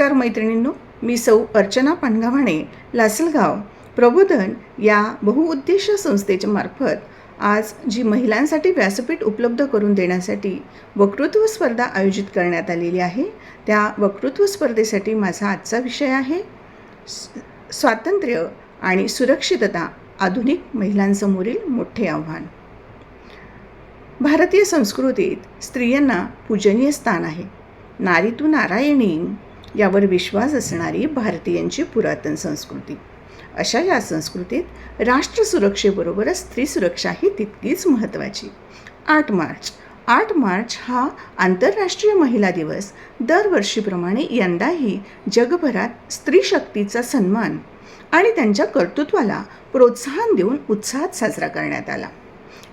नमस्कार मैत्रिणींनो मी सौ अर्चना पानगावाणे लासलगाव. प्रबोधन या बहुउद्देश संस्थेच्या मार्फत आज जी महिलांसाठी व्यासपीठ उपलब्ध करून देण्यासाठी वक्तृत्व स्पर्धा आयोजित करण्यात आलेली आहे त्या वक्तृत्व स्पर्धेसाठी माझा आजचा विषय आहे स्वातंत्र्य आणि सुरक्षितता आधुनिक महिलांसमोरील मोठे आव्हान. भारतीय संस्कृतीत स्त्रियांना पूजनीय स्थान आहे. नारी तू नारायणी यावर विश्वास असणारी भारतीयांची पुरातन संस्कृती. अशा या संस्कृतीत राष्ट्र सुरक्षेबरोबरच स्त्री सुरक्षा ही तितकीच महत्त्वाची. आठ मार्च. आठ मार्च हा आंतरराष्ट्रीय महिला दिवस. दरवर्षीप्रमाणे यंदाही जगभरात स्त्री शक्तीचा सन्मान आणि त्यांच्या कर्तृत्वाला प्रोत्साहन देऊन उत्साहात साजरा करण्यात आला.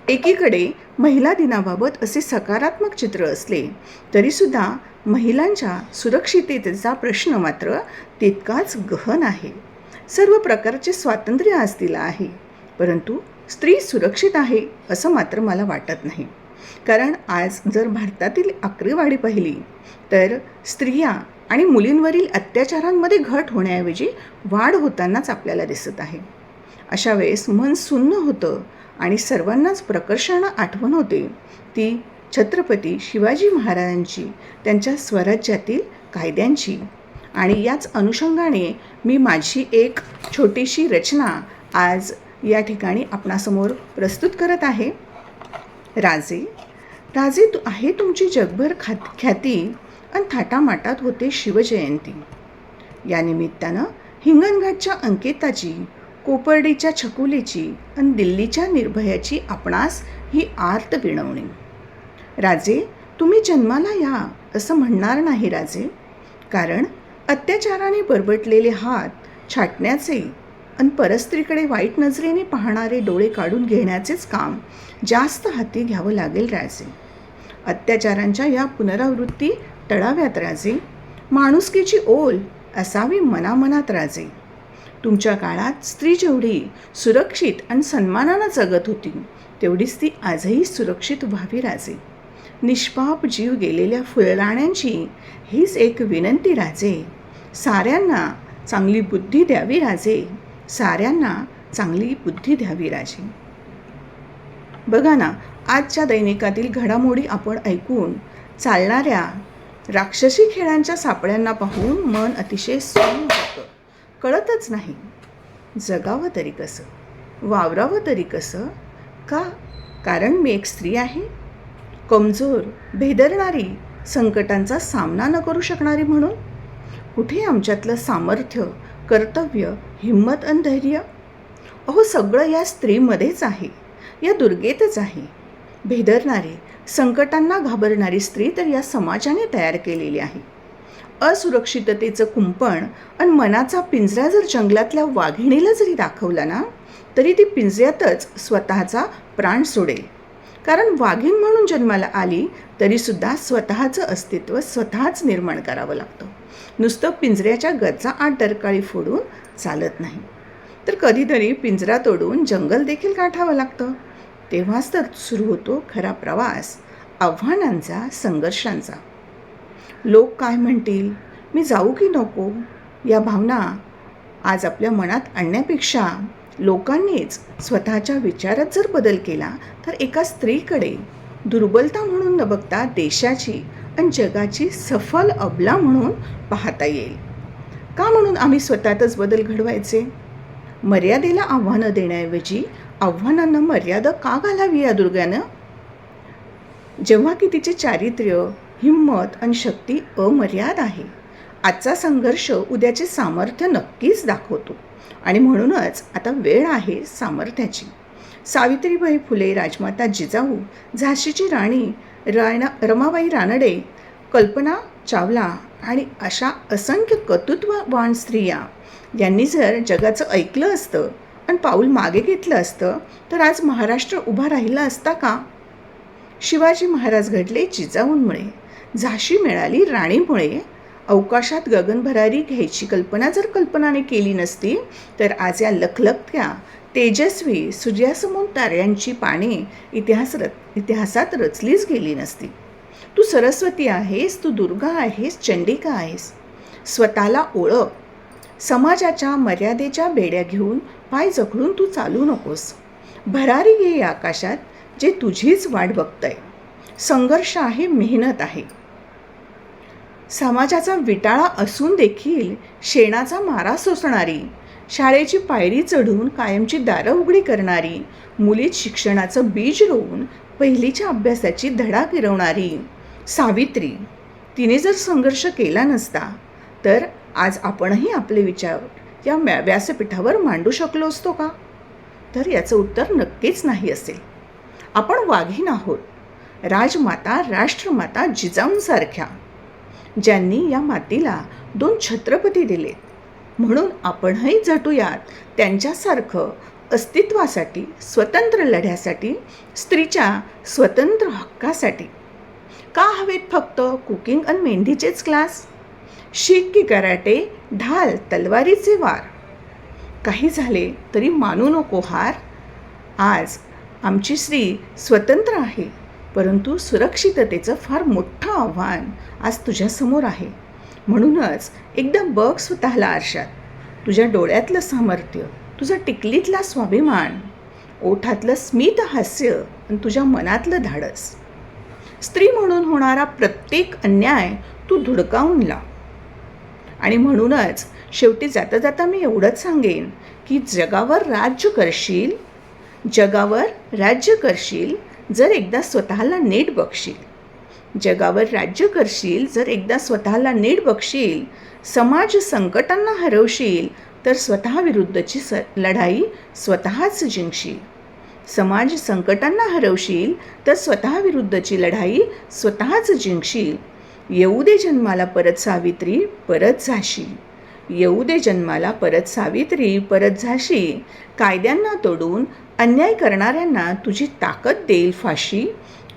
एकीकडे महिला दिनाबाबत असे सकारात्मक चित्र असले तरीसुद्धा महिलांच्या सुरक्षिततेचा प्रश्न मात्र तितकाच गहन आहे. सर्व प्रकारचे स्वातंत्र्य आज तिला आहे परंतु स्त्री सुरक्षित आहे असं मात्र मला वाटत नाही. कारण आज जर भारतातील आकडेवारी पाहिली तर स्त्रिया आणि मुलींवरील अत्याचारांमध्ये घट होण्याऐवजी वाढ होतानाच आपल्याला दिसत आहे. अशा वेळेस मन सुन्न होतं आणि सर्वांनाच प्रकर्षानं आठवण होते. ती छत्रपती शिवाजी महाराजांची त्यांच्या स्वराज्यातील कायद्यांची. आणि याच अनुषंगाने मी माझी एक छोटीशी रचना आज या ठिकाणी आपणासमोर प्रस्तुत करत आहे. राजे राजे तु आहे तुमची जगभर खात ख्याती आणि थाटामाटात होते शिवजयंती. या निमित्तानं हिंगणघाटच्या अंकिताची कोपर्डीच्या छकुलीची आणि दिल्लीच्या निर्भयाची आपणास ही आर्त विणवणी. राजे तुम्ही जन्माला या असं म्हणणार नाही राजे. कारण अत्याचाराने बरबटलेले हात छाटण्याचे आणि परस्त्रीकडे वाईट नजरेने पाहणारे डोळे काढून घेण्याचेच काम जास्त हाती घ्यावं लागेल राजे. अत्याचारांच्या या पुनरावृत्ती टळाव्यात राजे. माणुसकीची ओल असावी मनामनात राजे. तुमच्या काळात स्त्री जेवढी सुरक्षित आणि सन्मानानं जगत होती तेवढीच ती आजही सुरक्षित व्हावी राजे. निष्पाप जीव गेलेल्या फुलराण्यांची हीच एक विनंती राजे. साऱ्यांना चांगली बुद्धी द्यावी राजे. साऱ्यांना चांगली बुद्धी द्यावी राजे. बघा ना आजच्या दैनिकातील घडामोडी आपण ऐकून चालणाऱ्या राक्षसी खेळांच्या सापड्यांना पाहून मन अतिशय सुन्न होतं. कळतच नाही. जगावं तरी कसं? वावरावं तरी कसं? का? कारण मी एक स्त्री आहे. कमजोर भेदरणारी संकटांचा सामना न करू शकणारी म्हणून? कुठे आमच्यातलं सामर्थ्य कर्तव्य हिंमत आणि धैर्य? अहो सगळं या स्त्रीमध्येच आहे. या दुर्गेतच आहे. भेदरणारी संकटांना घाबरणारी स्त्री तर या समाजाने तयार केलेली आहे. असुरक्षिततेचं कुंपण आणि मनाचा पिंजरा जर जंगलातल्या वाघिणीला जरी दाखवला ना तरी ती पिंजऱ्यातच स्वतःचा प्राण सोडेल. कारण वाघीण म्हणून जन्माला आली तरीसुद्धा स्वतःचं अस्तित्व स्वतःच निर्माण करावं लागतं. नुसतं पिंजऱ्याच्या गचा आत दरकाळी फोडून चालत नाही. तर कधीतरी पिंजरा तोडून जंगल देखील गाठावं लागतं. तेव्हाच तर सुरू होतो खरा प्रवास आव्हानांचा संघर्षांचा. लोक काय म्हणतील? मी जाऊ की नको? या भावना आज आपल्या मनात आणण्यापेक्षा लोकांनीच स्वतःच्या विचारात जर बदल केला तर एका स्त्रीकडे दुर्बलता म्हणून न बघता देशाची आणि जगाची सफल अबला म्हणून पाहता येईल. का म्हणून आम्ही स्वतःतच बदल घडवायचे? मर्यादेला आव्हानं देण्याऐवजी आव्हानांना मर्यादा का घालावी या दुर्गानं जेव्हा की तिचे चारित्र्य हिंमत आणि शक्ती अमर्याद आहे. आजचा संघर्ष उद्याचे सामर्थ्य नक्कीच दाखवतो. आणि म्हणूनच आता वेळ आहे सामर्थ्याची. सावित्रीबाई फुले राजमाता जिजाऊ झाशीची राणी राणा रमाबाई रानडे कल्पना चावला आणि अशा असंख्य कर्तृत्ववान स्त्रिया यांनी जर जगाचं ऐकलं असतं आणि पाऊल मागे घेतलं असतं तर आज महाराष्ट्र उभा राहिला असता का? शिवाजी महाराज घडले जिजाऊंमुळे. झाशी मिळाली राणीमुळे. अवकाशात गगनभरारी घ्यायची कल्पना जर कल्पनाने केली नसती तर आज या लखलखत्या तेजस्वी सूर्यासमोर ताऱ्यांची पाने इतिहास र इतिहासात रचलीच गेली नसती. तू सरस्वती आहेस तू दुर्गा आहेस चंडिका आहेस. स्वतःला ओळख. समाजाच्या मर्यादेच्या बेड्या घेऊन पाय जखडून तू चालू नकोस. भरारी घे आकाशात जे तुझीच वाट बघतंय. संघर्ष आहे मेहनत आहे. समाजाचा विटाळा असून देखील शेणाचा मारा सोसणारी शाळेची पायरी चढून कायमची दारं उघडी करणारी मुलीत शिक्षणाचं बीज रोवून पहिलीच्या अभ्यासाची धडा गिरवणारी सावित्री. तिने जर संघर्ष केला नसता तर आज आपणही आपले विचार या व्यासपीठावर मांडू शकलो असतो का? तर याचं उत्तर नक्कीच नाही असेल. आपण वाघीन आहोत. राजमाता राष्ट्रमाता जिजाऊंसारख्या. ज्यांनी या मातीला दोन छत्रपती दिले. म्हणून आपणही झटूयात त्यांच्यासारखं अस्तित्वासाठी स्वतंत्र लढ्यासाठी स्त्रीच्या स्वतंत्र हक्कासाठी. का हवेत फक्त कुकिंग आणि मेहंदीचेच क्लास? शीख की कराटे ढाल तलवारीचे वार. काही झाले तरी मानू नको हार. आज आमची स्त्री स्वतंत्र आहे. परंतु सुरक्षिततेचं फार मोठं आव्हान आज तुझ्यासमोर आहे. म्हणूनच एकदा बघ स्वतःला आरशात. तुझ्या डोळ्यातलं सामर्थ्य तुझा टिकलीतला स्वाभिमान ओठातलं स्मित हास्य आणि तुझ्या मनातलं धाडस. स्त्री म्हणून होणारा प्रत्येक अन्याय तू धुडकावून लाव. आणि म्हणूनच शेवटी जाता जाता मी एवढंच सांगेन की जगावर राज्य करशील जगावर राज्य करशील जर एकदा स्वतःला नीट बघशील जगावर राज्य करशील जर एकदा स्वतःला नीट बघशील समाज संकटांना हरवशील तर स्वतःविरुद्धची स लढाई स्वतःच जिंकशील. समाज संकटांना हरवशील तर स्वतःविरुद्धची लढाई स्वतःच जिंकशील. येऊ दे जन्माला परत सावित्री परत झाशी येऊ दे जन्माला परत सावित्री परत झाशी कायद्यांना तोडून अन्याय करणाऱ्यांना तुझी ताकद देईल फाशी.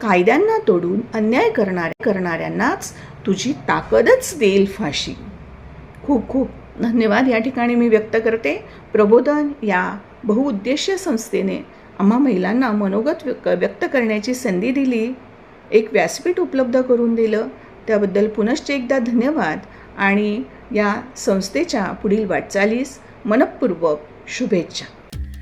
कायद्यांना तोडून अन्याय करणाऱ्या करणाऱ्यांनाच तुझी ताकदच देईल फाशी. खूप खूप धन्यवाद. या ठिकाणी मी व्यक्त करते. प्रबोधन या बहुउद्देशीय संस्थेने आम्हा महिलांना मनोगत व्यक्त करण्याची संधी दिली. एक व्यासपीठ उपलब्ध करून दिलं. त्याबद्दल पुनश्च एकदा धन्यवाद. आणि या संस्थेच्या पुढील वाटचालीस मनपूर्वक शुभेच्छा.